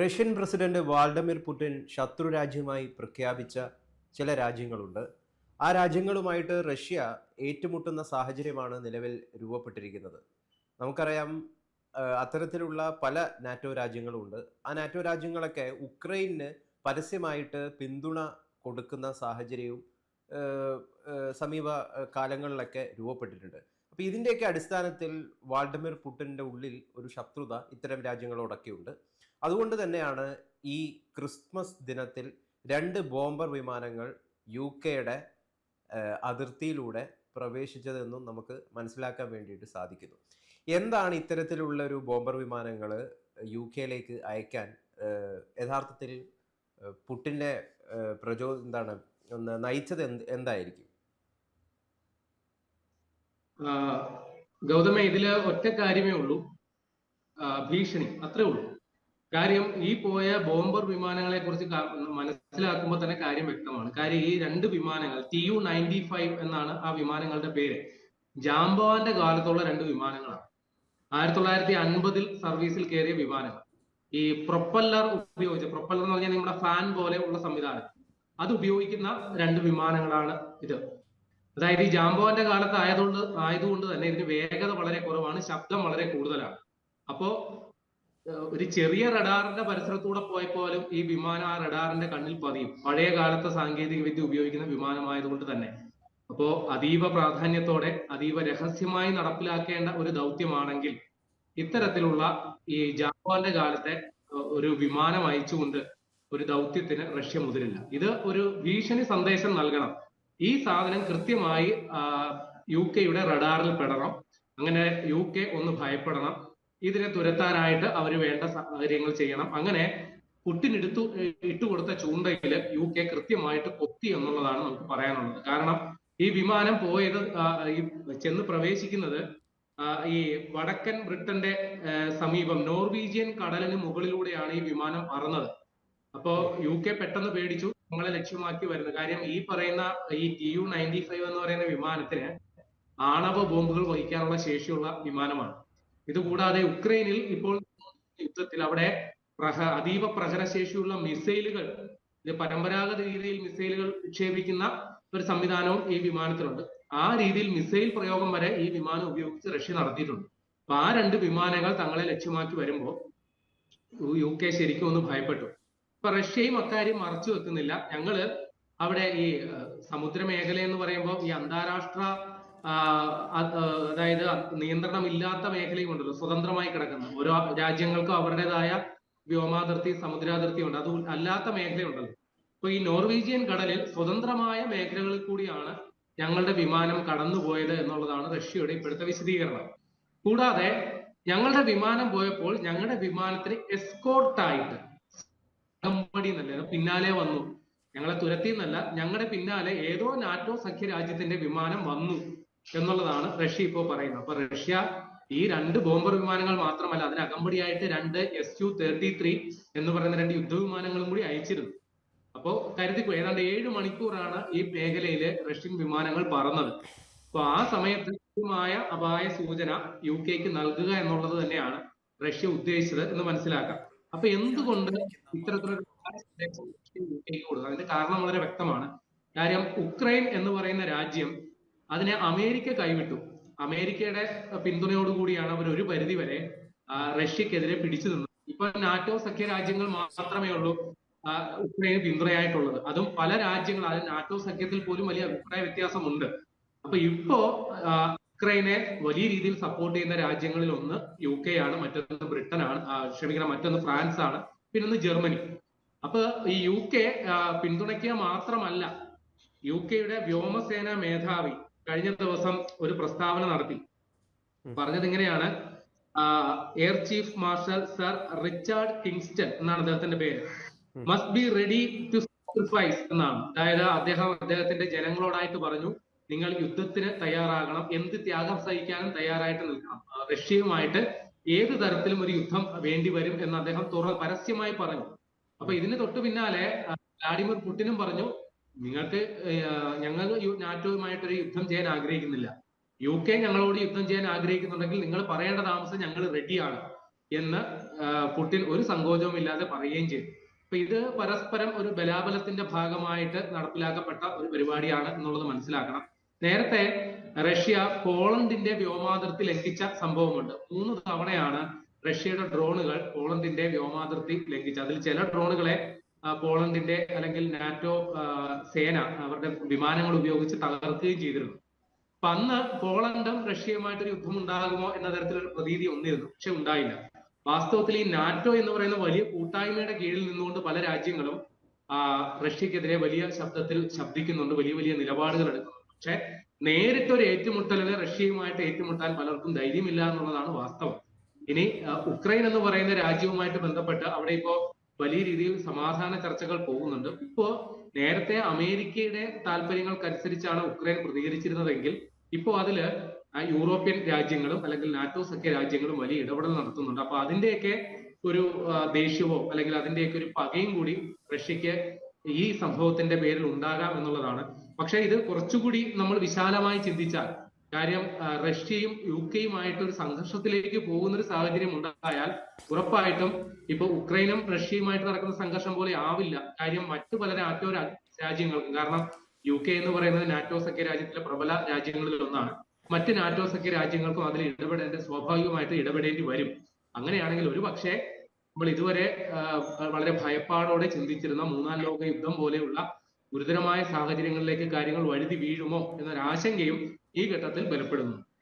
Russian president വാൾഡമിർ Putin ശത്രു രാജ്യമായി പ്രഖ്യാപിച്ച ചില രാജ്യങ്ങളുണ്ട്. ആ രാജ്യങ്ങളുമായിട്ട് റഷ്യ ഏറ്റുമുട്ടുന്ന സാഹചര്യമാണ് നിലവിൽ രൂപപ്പെട്ടിരിക്കുന്നത്. നമുക്കറിയാം അത്തരത്തിലുള്ള പല നാറ്റോ രാജ്യങ്ങളുമുണ്ട് ആ നാറ്റോ രാജ്യങ്ങളൊക്കെ ഉക്രൈന് പരസ്യമായിട്ട് പിന്തുണ കൊടുക്കുന്ന സാഹചര്യവും സമീപ കാലങ്ങളിലൊക്കെ രൂപപ്പെട്ടിട്ടുണ്ട്. അപ്പോൾ ഇതിന്റെയൊക്കെ അടിസ്ഥാനത്തിൽ വാൾഡമിർ പുട്ടിന്റെ ഉള്ളിൽ ഒരു ശത്രുത ഇത്തരം രാജ്യങ്ങളോടൊക്കെ ഉണ്ട് അതുകൊണ്ട് തന്നെയാണ് ഈ ക്രിസ്മസ് ദിനത്തിൽ രണ്ട് ബോംബർ വിമാനങ്ങൾ യു കെയുടെ അതിർത്തിയിലൂടെ പ്രവേശിച്ചതെന്നും നമുക്ക് മനസ്സിലാക്കാൻ വേണ്ടിയിട്ട് സാധിക്കുന്നു. എന്താണ് ഇത്തരത്തിലുള്ള ഒരു ബോംബർ വിമാനങ്ങൾ യു കെയിലേക്ക് അയക്കാൻ യഥാർത്ഥത്തിൽ പുട്ടിന്റെ പ്രചോ എന്താണ് നയിച്ചത് എന്ത് എന്തായിരിക്കും? ഗൗതമ ഇതിൽ ഒറ്റ കാര്യമേ ഉള്ളൂ. ഭീഷണി. അത്രേ ഉള്ളൂ. കാര്യം ഈ പോയ ബോംബർ വിമാനങ്ങളെ കുറിച്ച് മനസ്സിലാക്കുമ്പോൾ തന്നെ കാര്യം വ്യക്തമാണ്. കാര്യം ഈ രണ്ട് വിമാനങ്ങൾ ടി യു നയന്റി ഫൈവ് എന്നാണ് ആ വിമാനങ്ങളുടെ പേര്. ജാംബവാന്റെ കാലത്തുള്ള രണ്ട് വിമാനങ്ങളാണ്. ആയിരത്തി തൊള്ളായിരത്തി അൻപതിൽ സർവീസിൽ കയറിയ വിമാനങ്ങൾ. ഈ പ്രൊപ്പല്ലർ ഉപയോഗിച്ച് പ്രൊപ്പല്ലർ എന്ന് പറഞ്ഞാൽ നമ്മുടെ ഫാൻ പോലെ ഉള്ള സംവിധാനം. അത് ഉപയോഗിക്കുന്ന രണ്ട് വിമാനങ്ങളാണ് ഇത്. അതായത് ഈ ജാംബോന്റെ കാലത്ത് ആയതുകൊണ്ട് ആയതുകൊണ്ട് തന്നെ ഇതിന് വേഗത വളരെ കുറവാണ് ശബ്ദം വളരെ കൂടുതലാണ്. അപ്പോ ഒരു ചെറിയ റഡാറിന്റെ പരിസരത്തൂടെ പോയപ്പോലും ഈ വിമാനം ആ റഡാറിന്റെ കണ്ണിൽ പതിയും. പഴയ കാലത്തെ സാങ്കേതിക വിദ്യ ഉപയോഗിക്കുന്ന വിമാനമായതുകൊണ്ട് തന്നെ. അപ്പോ അതീവ പ്രാധാന്യത്തോടെ അതീവ രഹസ്യമായി നടപ്പിലാക്കേണ്ട ഒരു ദൗത്യമാണെങ്കിൽ ഇത്തരത്തിലുള്ള ഈ ജാപ്പാന്റെ കാലത്തെ ഒരു വിമാനം അയച്ചുകൊണ്ട് ഒരു ദൗത്യത്തിന് റഷ്യ മുതിരില്ല. ഇത് ഒരു ഭീഷണി സന്ദേശം നൽകണം. ഈ സാധനം കൃത്യമായി യു കെയുടെ റഡാറിൽ പെടണം. അങ്ങനെ യു കെ ഒന്ന് ഭയപ്പെടണം. ഇതിനെ തുരത്താനായിട്ട് അവർ വേണ്ട സാഹചര്യങ്ങൾ ചെയ്യണം. അങ്ങനെ പുട്ടിനെടുത്തു ഇട്ടുകൊടുത്ത ചൂണ്ടയിൽ യു കെ കൃത്യമായിട്ട് കൊത്തി എന്നുള്ളതാണ് നമുക്ക് പറയാനുള്ളത്. കാരണം ഈ വിമാനം പോയത് ഈ ചെന്ന് പ്രവേശിക്കുന്നത് ഈ വടക്കൻ ബ്രിട്ടന്റെ സമീപം നോർവീജിയൻ കടലിന് മുകളിലൂടെയാണ് ഈ വിമാനം പറന്നത് അപ്പോ യു കെ പെട്ടെന്ന് പേടിച്ചു. നമ്മളെ ലക്ഷ്യമാക്കി വരുന്നത്. കാര്യം ഈ പറയുന്ന ഈ ടി യു നയന്റി ഫൈവ് എന്ന് പറയുന്ന വിമാനത്തിന് ആണവ ബോംബുകൾ വഹിക്കാനുള്ള ശേഷിയുള്ള വിമാനമാണ്. ഇതുകൂടാതെ ഉക്രൈനിൽ ഇപ്പോൾ യുദ്ധത്തിൽ അവിടെ പ്രഹ അതീവ പ്രഹരശേഷിയുള്ള മിസൈലുകൾ പരമ്പരാഗത രീതിയിൽ മിസൈലുകൾ വിക്ഷേപിക്കുന്ന ഒരു സംവിധാനവും ഈ വിമാനത്തിലുണ്ട്. ആ രീതിയിൽ മിസൈൽ പ്രയോഗം വരെ ഈ വിമാനം ഉപയോഗിച്ച് റഷ്യ നടത്തിയിട്ടുണ്ട്. അപ്പൊ ആ രണ്ട് വിമാനങ്ങൾ തങ്ങളെ ലക്ഷ്യമാക്കി വരുമ്പോൾ യു കെ ശരിക്കും ഒന്ന് ഭയപ്പെട്ടു. ഇപ്പൊ റഷ്യയും അക്കാര്യം മറച്ചു വെക്കുന്നില്ല. ഞങ്ങൾ അവിടെ ഈ സമുദ്രമേഖല എന്ന് പറയുമ്പോൾ ഈ അന്താരാഷ്ട്ര അതായത് നിയന്ത്രണമില്ലാത്ത മേഖലയും ഉണ്ടല്ലോ. സ്വതന്ത്രമായി കിടക്കുന്ന. ഓരോ രാജ്യങ്ങൾക്കും അവരുടേതായ വ്യോമാതിർത്തി സമുദ്രാതിർത്തി ഉണ്ട്. അത് അല്ലാത്ത മേഖലയുണ്ടല്ലോ. അപ്പൊ ഈ നോർവീജിയൻ കടലിൽ സ്വതന്ത്രമായ മേഖലകളിൽ കൂടിയാണ് ഞങ്ങളുടെ വിമാനം കടന്നുപോയത് എന്നുള്ളതാണ് റഷ്യയുടെ ഇപ്പോഴത്തെ വിശദീകരണം. കൂടാതെ ഞങ്ങളുടെ വിമാനം പോയപ്പോൾ ഞങ്ങളുടെ വിമാനത്തിന് എസ്കോർട്ടായിട്ട് അകമ്പടി എന്നല്ല പിന്നാലെ വന്നു. ഞങ്ങളെ തുരത്തി എന്നല്ല ഞങ്ങളുടെ പിന്നാലെ ഏതോ നാറ്റോ സഖ്യ രാജ്യത്തിന്റെ വിമാനം വന്നു എന്നുള്ളതാണ് റഷ്യ ഇപ്പോൾ പറയുന്നത്. അപ്പൊ റഷ്യ ഈ രണ്ട് ബോംബർ വിമാനങ്ങൾ മാത്രമല്ല അതിന് അകമ്പടിയായിട്ട് രണ്ട് എസ് യു തേർട്ടി ത്രീ എന്ന് പറയുന്ന രണ്ട് യുദ്ധവിമാനങ്ങളും കൂടി അയച്ചിരുന്നു. അപ്പോ കരുതിക്കോ ഏതാണ്ട് ഏഴ് മണിക്കൂറാണ് ഈ മേഖലയിലെ റഷ്യൻ വിമാനങ്ങൾ പറന്നത്. അപ്പൊ ആ സമയത്ത് കൃത്യമായ അപായ സൂചന യു കെക്ക് നൽകുക എന്നുള്ളത് തന്നെയാണ് റഷ്യ ഉദ്ദേശിച്ചത് എന്ന് മനസ്സിലാക്കാം. അപ്പൊ എന്തുകൊണ്ട് ഇത്തരത്തിലൊരു കൊടുക്കുക അതിന്റെ കാരണം വളരെ വ്യക്തമാണ്. കാര്യം ഉക്രൈൻ എന്ന് പറയുന്ന രാജ്യം അതിനെ അമേരിക്ക കൈവിട്ടു. അമേരിക്കയുടെ പിന്തുണയോടുകൂടിയാണ് അവർ ഒരു പരിധി വരെ റഷ്യക്കെതിരെ പിടിച്ചു നിന്നത്. ഇപ്പൊ നാറ്റോ സഖ്യ രാജ്യങ്ങൾ മാത്രമേ ഉള്ളൂ ഉക്രൈന് പിന്തുണയായിട്ടുള്ളത്. അതും പല രാജ്യങ്ങൾ അത് നാറ്റോ സഖ്യത്തിൽ പോലും വലിയ അഭിപ്രായ വ്യത്യാസമുണ്ട്. അപ്പൊ ഇപ്പോ ഉക്രൈനെ വലിയ രീതിയിൽ സപ്പോർട്ട് ചെയ്യുന്ന രാജ്യങ്ങളിൽ ഒന്ന് യു കെ ആണ് മറ്റൊന്ന് ബ്രിട്ടൻ ആണ് ക്ഷമിക്കണം മറ്റൊന്ന് ഫ്രാൻസ് ആണ് പിന്നെ ഒന്ന് ജർമ്മനി. അപ്പൊ ഈ യു കെ പിന്തുണയ്ക്കുക മാത്രമല്ല യു കെയുടെ വ്യോമസേന മേധാവി കഴിഞ്ഞ ദിവസം ഒരു പ്രസ്താവന നടത്തി. പറഞ്ഞത് ഇങ്ങനെയാണ് air chief marshal sir Richard Kingston എന്നാണ് അദ്ദേഹത്തിന്റെ പേര്. Must be ready to sacrifice എന്നാണ്. അതായത് അദ്ദേഹം അദ്ദേഹത്തിന്റെ ജനങ്ങളോടായിട്ട് പറഞ്ഞു നിങ്ങൾ യുദ്ധത്തിന് തയ്യാറാകണം എന്ത് ത്യാഗം സഹിക്കാനും തയ്യാറായിട്ട് നിൽക്കണം. റഷ്യയുമായിട്ട് ഏത് തരത്തിലും ഒരു യുദ്ധം വേണ്ടി വരും എന്ന് അദ്ദേഹം തുറ പരസ്യമായി പറഞ്ഞു. അപ്പൊ ഇതിന് തൊട്ടു പിന്നാലെ വ്ലാഡിമിർ പുടിനും പറഞ്ഞു നിങ്ങൾക്ക് ഞങ്ങൾ നാറ്റോയുമായിട്ടൊരു യുദ്ധം ചെയ്യാൻ ആഗ്രഹിക്കുന്നില്ല. യു കെ ഞങ്ങളോട് യുദ്ധം ചെയ്യാൻ ആഗ്രഹിക്കുന്നുണ്ടെങ്കിൽ നിങ്ങൾ പറയേണ്ട താമസം ഞങ്ങൾ റെഡിയാണ് എന്ന് പുടിൻ ഒരു സങ്കോചവും ഇല്ലാതെ പറയുകയും ചെയ്തു. അപ്പൊ ഇത് പരസ്പരം ഒരു ബലാബലത്തിന്റെ ഭാഗമായിട്ട് നടപ്പിലാക്കപ്പെട്ട ഒരു പരിപാടിയാണ് എന്നുള്ളത് മനസ്സിലാക്കണം. നേരത്തെ റഷ്യ പോളണ്ടിന്റെ വ്യോമാതിർത്തി ലംഘിച്ച സംഭവമുണ്ട്. മൂന്ന് തവണയാണ് റഷ്യയുടെ ഡ്രോണുകൾ പോളണ്ടിന്റെ വ്യോമാതിർത്തി ലംഘിച്ചത്. അതിൽ ചില ഡ്രോണുകളെ പോളണ്ടിന്റെ അല്ലെങ്കിൽ നാറ്റോ സേന അവരുടെ വിമാനങ്ങൾ ഉപയോഗിച്ച് തകർക്കുകയും ചെയ്തിരുന്നു. അപ്പൊ അന്ന് പോളണ്ടും റഷ്യയുമായിട്ടൊരു യുദ്ധം ഉണ്ടാകുമോ എന്ന തരത്തിലൊരു പ്രതീതി ഒന്നിരുന്നു പക്ഷെ ഉണ്ടായില്ല. വാസ്തവത്തിൽ ഈ നാറ്റോ എന്ന് പറയുന്ന വലിയ കൂട്ടായ്മയുടെ കീഴിൽ നിന്നുകൊണ്ട് പല രാജ്യങ്ങളും റഷ്യക്കെതിരെ വലിയ ശബ്ദത്തിൽ ശബ്ദിക്കുന്നുണ്ട് വലിയ വലിയ നിലപാടുകൾ എടുക്കുന്നുണ്ട്. പക്ഷെ നേരിട്ട് ഒരു ഏറ്റുമുട്ടലിന് റഷ്യയുമായിട്ട് ഏറ്റുമുട്ടാൻ പലർക്കും ധൈര്യമില്ല എന്നുള്ളതാണ് വാസ്തവം. ഇനി ഉക്രൈൻ എന്ന് പറയുന്ന രാജ്യവുമായിട്ട് ബന്ധപ്പെട്ട് അവിടെ ഇപ്പോ വലിയ രീതിയിൽ സമാധാന ചർച്ചകൾ പോകുന്നുണ്ട്. ഇപ്പോ നേരത്തെ അമേരിക്കയുടെ താല്പര്യങ്ങൾക്കനുസരിച്ചാണ് ഉക്രൈൻ പ്രതികരിച്ചിരുന്നതെങ്കിൽ ഇപ്പോ അതിൽ യൂറോപ്യൻ രാജ്യങ്ങളും അല്ലെങ്കിൽ നാറ്റോ സഖ്യ രാജ്യങ്ങളും വലിയ ഇടപെടൽ നടത്തുന്നുണ്ട്. അപ്പൊ അതിന്റെയൊക്കെ ഒരു ആ, ദേഷ്യവോ അല്ലെങ്കിൽ അതിന്റെയൊക്കെ ഒരു പകയും കൂടി റഷ്യക്ക് ഈ സംഭവത്തിന്റെ പേരിൽ ഉണ്ടാകാം എന്നുള്ളതാണ് പക്ഷെ ഇത് കുറച്ചുകൂടി നമ്മൾ വിശാലമായി ചിന്തിച്ചാൽ കാര്യം റഷ്യയും യു കെയുമായിട്ട് ഒരു സംഘർഷത്തിലേക്ക് പോകുന്ന ഒരു സാഹചര്യം ഉണ്ടായാൽ ഉറപ്പായിട്ടും ഇപ്പൊ ഉക്രൈനും റഷ്യയുമായിട്ട് നടക്കുന്ന സംഘർഷം പോലെ ആവില്ല. കാര്യം മറ്റു പല നാറ്റോ രാജ്യങ്ങൾക്കും കാരണം യു കെ എന്ന് പറയുന്നത് നാറ്റോ സഖ്യ രാജ്യത്തിലെ പ്രബല രാജ്യങ്ങളിൽ ഒന്നാണ് മറ്റ് നാറ്റോ സഖ്യ രാജ്യങ്ങൾക്കും അതിൽ ഇടപെടേണ്ട സ്വാഭാവികമായിട്ട് ഇടപെടേണ്ടി വരും. അങ്ങനെയാണെങ്കിൽ ഒരു പക്ഷേ നമ്മൾ ഇതുവരെ വളരെ ഭയപ്പാടോടെ ചിന്തിച്ചിരുന്ന മൂന്നാം ലോക യുദ്ധം പോലെയുള്ള ഗുരുതരമായ സാഹചര്യങ്ങളിലേക്ക് കാര്യങ്ങൾ വഴുതി വീഴുമോ എന്നൊരാശങ്കയും ഈ ഘട്ടത്തിൽ ബലപ്പെടുന്നു